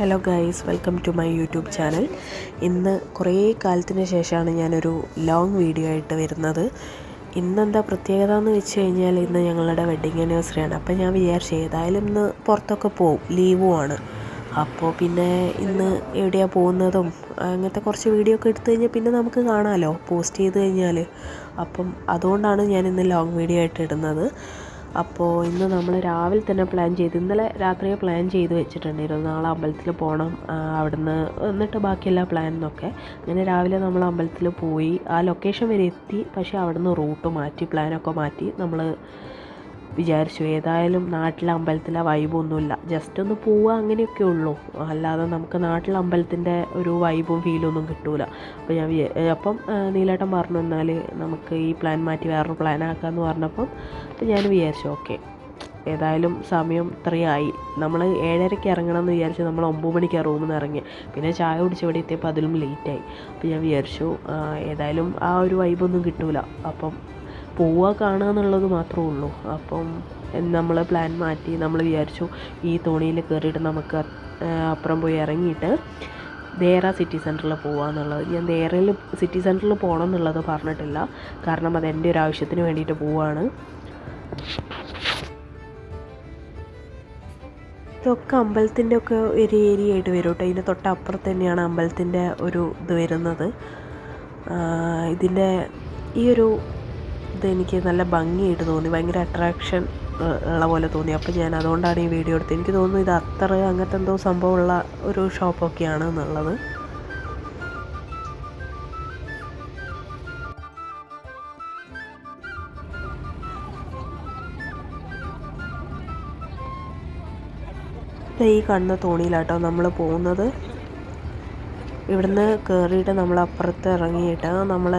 Hello guys welcome to my YouTube channel. ഇന്ന് കുറേ കാലത്തിന് ശേഷമാണ് ഞാനൊരു ലോങ് വീഡിയോ ആയിട്ട് വരുന്നത്. ഇന്നെന്താ പ്രത്യേകത എന്ന് വെച്ച് കഴിഞ്ഞാൽ ഇന്ന് ഞങ്ങളുടെ വെഡ്ഡിങ് ആനിവേഴ്സറിയാണ് അപ്പോൾ ഞാൻ വിചാരിച്ചു ഏതായാലും ഇന്ന് പുറത്തൊക്കെ പോവും ലീവുമാണ് അപ്പോൾ പിന്നെ ഇന്ന് എവിടെയാണ് പോകുന്നതും അങ്ങനത്തെ കുറച്ച് വീഡിയോ ഒക്കെ എടുത്തു കഴിഞ്ഞാൽ പിന്നെ നമുക്ക് കാണാമല്ലോ പോസ്റ്റ് ചെയ്ത് കഴിഞ്ഞാൽ അപ്പം അതുകൊണ്ടാണ് ഞാൻ ഇന്ന് ലോങ് വീഡിയോ ആയിട്ട് ഇടുന്നത്. അപ്പോൾ ഇന്ന് നമ്മൾ രാവിലെ തന്നെ പ്ലാൻ ചെയ്ത് ഇന്നലെ രാത്രിയെ പ്ലാൻ ചെയ്ത് വെച്ചിട്ടുണ്ടായിരുന്നു. നാളെ അമ്പലത്തിൽ പോകണം അവിടുന്ന് എന്നിട്ട് ബാക്കിയെല്ലാ പ്ലാനെന്നൊക്കെ അങ്ങനെ രാവിലെ നമ്മൾ അമ്പലത്തിൽ പോയി ആ ലൊക്കേഷൻ വരെ എത്തി. പക്ഷേ അവിടുന്ന് റൂട്ട് മാറ്റി പ്ലാനൊക്കെ മാറ്റി നമ്മൾ വിചാരിച്ചു. ഏതായാലും നാട്ടിലെ അമ്പലത്തിലെ വൈബൊന്നുമില്ല ജസ്റ്റ് ഒന്ന് പോവുക അങ്ങനെയൊക്കെ ഉള്ളൂ. അല്ലാതെ നമുക്ക് നാട്ടിലെ അമ്പലത്തിന്റെ ഒരു വൈബും ഫീലൊന്നും കിട്ടൂല. അപ്പോൾ ഞാൻ അപ്പം നീലേട്ടൻ പറഞ്ഞു എന്നാൽ നമുക്ക് ഈ പ്ലാൻ മാറ്റി വേറൊരു പ്ലാൻ ആക്കാമെന്ന് പറഞ്ഞപ്പം ഞാൻ വിചാരിച്ചു ഓക്കെ ഏതായാലും സമയം ഇത്രയായി. നമ്മൾ ഏഴരയ്ക്ക് ഇറങ്ങണം എന്ന് വിചാരിച്ചു നമ്മൾ ഒമ്പത് മണിക്കാണ് റൂമിൽ നിന്ന് ഇറങ്ങി പിന്നെ ചായ കുടിച്ച് ഇവിടെ എത്തിയപ്പോൾ അതിലും ലേറ്റായി അപ്പോൾ ഞാൻ വിചാരിച്ചു ഏതായാലും ആ ഒരു വൈബൊന്നും കിട്ടൂല. അപ്പം പോവുക കാണുക എന്നുള്ളത് മാത്രമേ ഉള്ളൂ. അപ്പം നമ്മൾ പ്ലാൻ മാറ്റി നമ്മൾ വിചാരിച്ചു ഈ തോണിയിൽ കയറിയിട്ട് നമുക്ക് അപ്പുറം പോയി ഇറങ്ങിയിട്ട് ദേറ സിറ്റി സെന്ററിൽ പോവാന്നുള്ളത്. ഞാൻ ദേറയിൽ സിറ്റി സെന്ററിൽ പോകണം എന്നുള്ളത് പറഞ്ഞിട്ടില്ല. കാരണം അത് എന്റെ ഒരു ആവശ്യത്തിന് വേണ്ടിയിട്ട് പോവാണ്. ഇതൊക്കെ അമ്പലത്തിന്റെ ഒക്കെ ഒരു ഏരിയ ആയിട്ട് വരും കേട്ടോ. ഇതിന്റെ തൊട്ടപ്പുറത്ത് തന്നെയാണ് അമ്പലത്തിന്റെ ഒരു ഇത് വരുന്നത്. ഇതിന്റെ ഈ ഒരു ഇത് എനിക്ക് നല്ല ഭംഗിയായിട്ട് തോന്നി. ഭയങ്കര അട്രാക്ഷൻ ഉള്ള പോലെ തോന്നി. അപ്പോൾ ഞാൻ അതുകൊണ്ടാണ് ഈ വീഡിയോ എടുത്തത്. എനിക്ക് തോന്നുന്നു ഇത് അത്ര അങ്ങനത്തെ എന്തോ സംഭവമുള്ള ഒരു ഷോപ്പൊക്കെയാണ് എന്നുള്ളത്. ഈ കാണുന്ന തോണിയിലാട്ടോ നമ്മൾ പോകുന്നത്. ഇവിടുന്ന് കയറിയിട്ട് നമ്മൾ അപ്പുറത്ത് ഇറങ്ങിയിട്ട് നമ്മൾ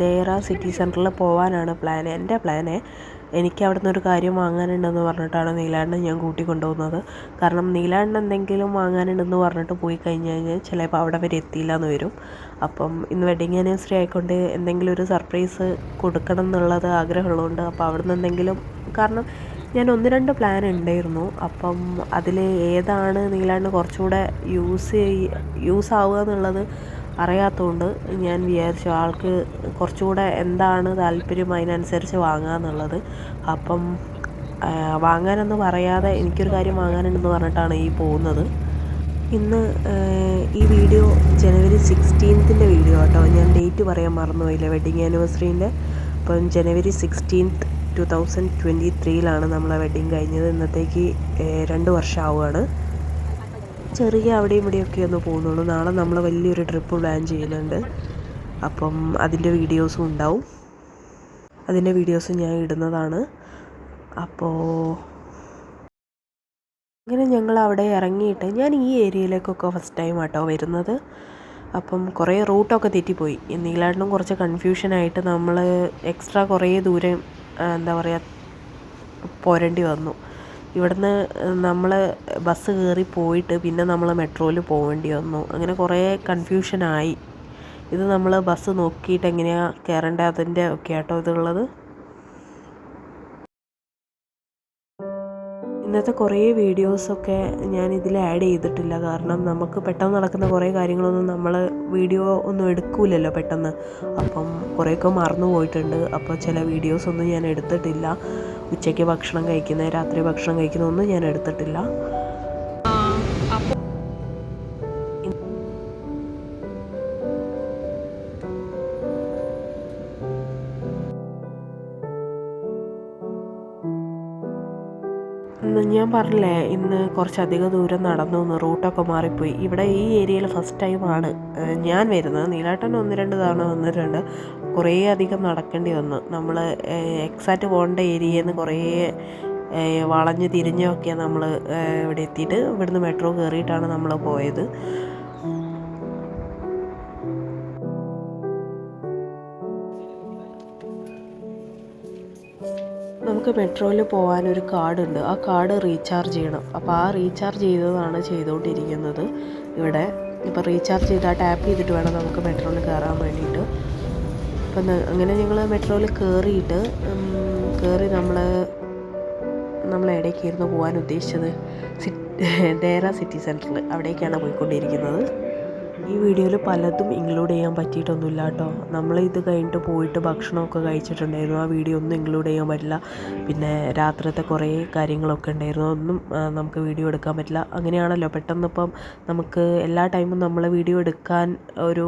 ദേറ സിറ്റി സെന്ററിൽ പോകാനാണ് പ്ലാൻ എന്റെ പ്ലാന് എനിക്ക് അവിടുന്ന് ഒരു കാര്യം വാങ്ങാനുണ്ടെന്ന് പറഞ്ഞിട്ടാണ് നീലാണ്ടൻ ഞാൻ കൂട്ടി കൊണ്ടുപോകുന്നത് കാരണം നീലാണ്ടിന് എന്തെങ്കിലും വാങ്ങാനുണ്ടെന്ന് പറഞ്ഞിട്ട് പോയി കഴിഞ്ഞ് കഴിഞ്ഞാൽ ചിലപ്പോൾ അവിടെ വരെ എത്തിയില്ല എന്ന് വരും. അപ്പം ഇന്ന് വെഡിങ് ആനിവേഴ്സറി ആയിക്കൊണ്ട് എന്തെങ്കിലും ഒരു സർപ്രൈസ് കൊടുക്കണം എന്നുള്ളത് ആഗ്രഹമുള്ളതുകൊണ്ട് അപ്പോൾ അവിടുന്ന് എന്തെങ്കിലും കാരണം ഞാൻ ഒന്ന് രണ്ട് പ്ലാൻ ഉണ്ടായിരുന്നു. അപ്പം അതിൽ ഏതാണ് നീലാണ്ട് കുറച്ചുകൂടെ യൂസ് യൂസ് ആവുക എന്നുള്ളത് അറിയാത്തതുകൊണ്ട് ഞാൻ വിചാരിച്ചു ആൾക്ക് കുറച്ചുകൂടെ എന്താണ് താല്പര്യം അതിനനുസരിച്ച് വാങ്ങുക എന്നുള്ളത്. അപ്പം വാങ്ങാനെന്ന് പറയാതെ എനിക്കൊരു കാര്യം വാങ്ങാനുണ്ടെന്ന് പറഞ്ഞിട്ടാണ് ഈ പോകുന്നത്. ഇന്ന് ഈ വീഡിയോ ജനുവരി സിക്സ്റ്റീൻത്തിന്റെ വീഡിയോ കേട്ടോ ഞാൻ ഡേറ്റ് പറയാൻ മറന്നുപോയില്ല? വെഡിങ് ആനിവേഴ്സറീന്റെ അപ്പം January sixteenth two thousand twenty ത്രീയിലാണ് നമ്മളെ വെഡ്ഡിങ് കഴിഞ്ഞത്. ഇന്നത്തേക്ക് രണ്ട് വർഷം ആവുകയാണ് ചെറിയ അവിടെയും ഇവിടെയൊക്കെ ഒന്ന് പോകുന്നുള്ളൂ. നാളെ നമ്മൾ വലിയൊരു ട്രിപ്പ് പ്ലാൻ ചെയ്യുന്നുണ്ട്. അപ്പം അതിന്റെ വീഡിയോസും ഉണ്ടാവും. അതിന്റെ വീഡിയോസും ഞാൻ ഇടുന്നതാണ്. അപ്പോൾ അങ്ങനെ ഞങ്ങൾ അവിടെ ഇറങ്ങിയിട്ട് ഞാൻ ഈ ഏരിയയിലേക്കൊക്കെ ഫസ്റ്റ് ടൈം ആട്ടോ വരുന്നത്. അപ്പം കുറേ റൂട്ടൊക്കെ തെറ്റിപ്പോയി. നീലാണ്ടിനും കുറച്ച് കൺഫ്യൂഷനായിട്ട് നമ്മൾ എക്സ്ട്രാ കുറേ ദൂരം എന്താ പറയുക പോരേണ്ടി വന്നു. ഇവിടുന്ന് നമ്മൾ ബസ് കയറി പോയിട്ട് പിന്നെ നമ്മൾ മെട്രോയിൽ പോകേണ്ടി വന്നു. അങ്ങനെ കുറേ കൺഫ്യൂഷനായി ഇത് നമ്മൾ ബസ് നോക്കിയിട്ട് എങ്ങനെയാണ് കയറേണ്ടത് അതിന്റെ ഒക്കെ ആട്ടോ ഇതുള്ളത്. ഇന്നത്തെ കുറേ വീഡിയോസൊക്കെ ഞാൻ ഇതിൽ ആഡ് ചെയ്തിട്ടില്ല. കാരണം നമുക്ക് പെട്ടെന്ന് നടക്കുന്ന കുറേ കാര്യങ്ങളൊന്നും നമ്മൾ വീഡിയോ ഒന്നും എടുക്കൂലല്ലോ പെട്ടെന്ന്. അപ്പം കുറേയൊക്കെ മറന്നു പോയിട്ടുണ്ട്. അപ്പോൾ ചില വീഡിയോസൊന്നും ഞാൻ എടുത്തിട്ടില്ല. ഉച്ചയ്ക്ക് ഭക്ഷണം കഴിക്കുന്ന രാത്രി ഭക്ഷണം കഴിക്കുന്ന ഒന്നും ഞാൻ എടുത്തിട്ടില്ല. ഇന്ന് ഞാൻ പറഞ്ഞില്ലേ ഇന്ന് കുറച്ചധികം ദൂരം നടന്നു എന്ന് റൂട്ടൊക്കെ മാറിപ്പോയി. ഇവിടെ ഈ ഏരിയയിൽ ഫസ്റ്റ് ടൈമാണ് ഞാൻ വരുന്നത്. നീലാട്ടൻ ഒന്ന് രണ്ട് തവണ വന്നിട്ടുണ്ട്. കുറേ അധികം നടക്കേണ്ടി വന്നു. നമ്മൾ എക്സാക്റ്റ് പോകേണ്ട ഏരിയയിൽ നിന്ന് കുറേ വളഞ്ഞ് തിരിഞ്ഞൊക്കെയാണ് നമ്മൾ ഇവിടെ എത്തിയിട്ട് ഇവിടുന്ന് മെട്രോ കയറിയിട്ടാണ് നമ്മൾ പോയത്. നമുക്ക് മെട്രോയിൽ പോകാൻ ഒരു കാർഡുണ്ട്. ആ കാർഡ് റീചാർജ് ചെയ്യണം. അപ്പോൾ ആ റീചാർജ് ചെയ്തതാണ് ചെയ്തുകൊണ്ടിരിക്കുന്നത് ഇവിടെ ഇപ്പോൾ റീചാർജ് ചെയ്ത് ആ ടാപ്പ് ചെയ്തിട്ട് വേണം നമുക്ക് മെട്രോയിൽ കയറാൻ വേണ്ടിയിട്ട്. അപ്പം അങ്ങനെ ഞങ്ങൾ മെട്രോയിൽ കയറിയിട്ട് കയറി നമ്മൾ നമ്മൾ എവിടേക്കായിരുന്നു പോകാൻ ഉദ്ദേശിച്ചത്? സിറ്റ് ഡേറ സിറ്റി സെന്ററിൽ അവിടേക്കാണ് പോയിക്കൊണ്ടിരിക്കുന്നത്. ഈ വീഡിയോയിൽ പലതും ഇൻക്ലൂഡ് ചെയ്യാൻ പറ്റിയിട്ടൊന്നുമില്ല കേട്ടോ. നമ്മൾ ഇത് കഴിഞ്ഞിട്ട് പോയിട്ട് ഭക്ഷണമൊക്കെ കഴിച്ചിട്ടുണ്ടായിരുന്നു. ആ വീഡിയോ ഒന്നും ഇൻക്ലൂഡ് ചെയ്യാൻ പറ്റില്ല. പിന്നെ രാത്രിത്തെ കുറേ കാര്യങ്ങളൊക്കെ ഉണ്ടായിരുന്നു. ഒന്നും നമുക്ക് വീഡിയോ എടുക്കാൻ പറ്റില്ല. അങ്ങനെയാണല്ലോ. പെട്ടെന്നിപ്പം നമുക്ക് എല്ലാ ടൈമും നമ്മൾ വീഡിയോ എടുക്കാൻ ഒരു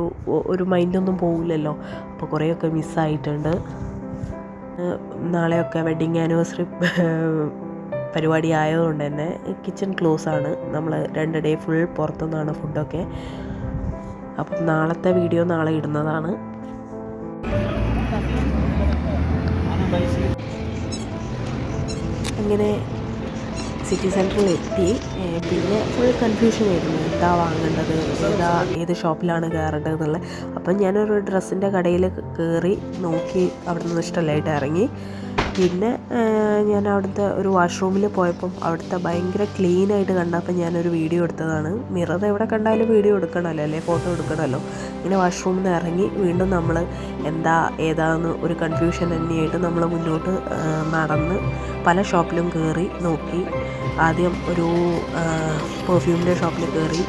ഒരു മൈൻഡൊന്നും പോകില്ലല്ലോ അപ്പോൾ കുറേയൊക്കെ മിസ്സായിട്ടുണ്ട്. നാളെയൊക്കെ വെഡിങ് ആനിവേഴ്സറി പരിപാടി ആയതുകൊണ്ട് തന്നെ കിച്ചൺ ക്ലോസ് ആണ്. നമ്മൾ രണ്ട് ഡേ ഫുൾ പുറത്തുനിന്നാണ് ഫുഡൊക്കെ അപ്പം നാളത്തെ വീഡിയോ നാളെ ഇടുന്നതാണ്. അങ്ങനെ സിറ്റി സെന്ററിൽ എത്തി. പിന്നെ ഫുൾ കൺഫ്യൂഷൻ ആയിരുന്നു. എന്താ വാങ്ങേണ്ടത്? ഏതാ ഏത് ഷോപ്പിലാണ് കയറേണ്ടത് എന്നുള്ളത് അപ്പം ഞാനൊരു ഡ്രസ്സിന്റെ കടയിൽ കയറി നോക്കി അവിടെ നിന്ന് ഇഷ്ടമല്ലായിട്ട് ഇറങ്ങി. പിന്നെ ഞാൻ അവിടുത്തെ ഒരു വാഷ്റൂമിൽ പോയപ്പം അവിടുത്തെ ഭയങ്കര ക്ലീൻ ആയിട്ട് കണ്ടപ്പോൾ ഞാനൊരു വീഡിയോ എടുത്തതാണ്. മിറർ എവിടെ കണ്ടാലും വീഡിയോ എടുക്കണമല്ലോ അല്ലെ? ഫോട്ടോ എടുക്കണമല്ലോ. ഇങ്ങനെ വാഷ്റൂമിൽ നിന്ന് ഇറങ്ങി വീണ്ടും നമ്മൾ എന്താ ഏതാന്ന് ഒരു കൺഫ്യൂഷൻ തന്നെയായിട്ട് നമ്മൾ മുന്നോട്ട് നടന്ന് പല ഷോപ്പിലും കയറി നോക്കി. ആദ്യം ഒരു പെർഫ്യൂമിന്റെ ഷോപ്പിൽ കയറി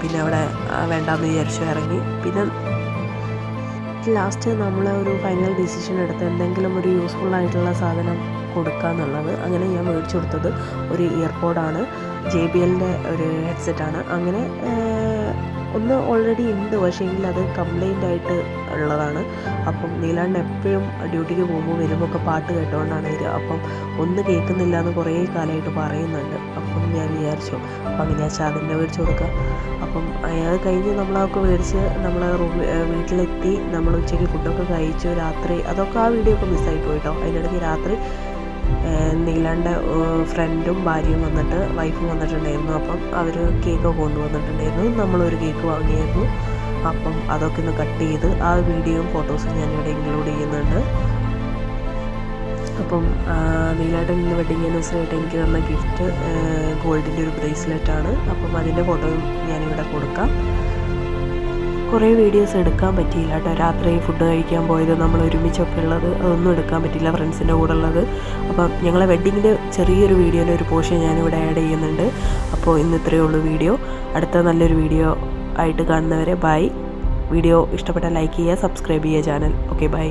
പിന്നെ അവിടെ വേണ്ടാന്ന് വിചാരിച്ചു ഇറങ്ങി. പിന്നെ ലാസ്റ്റ് നമ്മൾ ഒരു ഫൈനൽ ഡിസിഷൻ എടുത്ത് എന്തെങ്കിലും ഒരു യൂസ്ഫുൾ ആയിട്ടുള്ള സാധനം കൊടുക്കുക എന്നുള്ളത് അങ്ങനെ ഞാൻ മേടിച്ചു കൊടുത്തത് ഒരു ഇയർപോഡാണ് ജെ ബി എല്ലിന്റെ ഒരു ഹെഡ്സെറ്റാണ് അങ്ങനെ ഒന്ന് ഓൾറെഡി ഉണ്ട്. പക്ഷേ എങ്കിൽ അത് കംപ്ലൈന്റ് ആയിട്ട് ഉള്ളതാണ്. അപ്പം നീലാണ്ട് എപ്പോഴും ഡ്യൂട്ടിക്ക് പോകുമ്പോൾ വരുമ്പോൾ ഒക്കെ പാട്ട് കേട്ടുകൊണ്ടാണ് വരിക അപ്പം ഒന്ന് കേൾക്കുന്നില്ല എന്ന് കുറേ കാലമായിട്ട് പറയുന്നുണ്ട്. അപ്പം ഞാൻ വിചാരിച്ചു അപ്പം അങ്ങനെ വെച്ചാൽ അതിന്റെ മേടിച്ചു കൊടുക്കുക അപ്പം അയാൾ കഴിഞ്ഞ് നമ്മളതൊക്കെ മേടിച്ച് നമ്മൾ റൂമിൽ വീട്ടിലെത്തി. നമ്മൾ ഉച്ചയ്ക്ക് ഫുഡൊക്കെ കഴിച്ചു. രാത്രി അതൊക്കെ ആ വീഡിയോ ഒക്കെ മിസ്സായി പോയിട്ടോ. അതിനിടയ്ക്ക് രാത്രി നീലാന്റെ ഫ്രണ്ടും ഭാര്യയും വന്നിട്ട് വൈഫും വന്നിട്ടുണ്ടായിരുന്നു. അപ്പം അവർ കേക്ക് കൊണ്ടുവന്നിട്ടുണ്ടായിരുന്നു. നമ്മളൊരു കേക്ക് വാങ്ങിയായിരുന്നു. അപ്പം അതൊക്കെ ഒന്ന് കട്ട് ചെയ്ത് ആ വീഡിയോയും ഫോട്ടോസും ഞാനിവിടെ ഇൻക്ലൂഡ് ചെയ്യുന്നുണ്ട്. അപ്പം മെയിനായിട്ട് ഇന്ന് വെഡിങ് ആനിവേഴ്സറി ആയിട്ട് എനിക്ക് തന്ന ഗിഫ്റ്റ് ഗോൾഡിന്റെ ഒരു ബ്രേസ്ലെറ്റ് ആണ്. അപ്പം അതിന്റെ ഫോട്ടോയും ഞാനിവിടെ കൊടുക്കാം. കുറേ വീഡിയോസ് എടുക്കാൻ പറ്റിയില്ല കേട്ടോ. രാത്രി ഫുഡ് കഴിക്കാൻ പോയത് നമ്മൾ ഒരുമിച്ചൊക്കെ ഉള്ളത് അതൊന്നും എടുക്കാൻ പറ്റില്ല ഫ്രണ്ട്സിന്റെ കൂടെ ഉള്ളത്. അപ്പം ഞങ്ങളെ വെഡ്ഡിങ്ങിന്റെ ചെറിയൊരു വീഡിയോന്റെ ഒരു പോർഷൻ ഞാനിവിടെ ആഡ് ചെയ്യുന്നുണ്ട്. അപ്പോൾ ഇന്ന് ഇത്രയേ ഉള്ളൂ വീഡിയോ. അടുത്ത നല്ലൊരു വീഡിയോ ആയിട്ട് കാണുന്നവരെ ബൈ വീഡിയോ ഇഷ്ടപ്പെട്ടാൽ ലൈക്ക് ചെയ്യുക സബ്സ്ക്രൈബ് ചെയ്യുക ചാനൽ ഓക്കെ ബൈ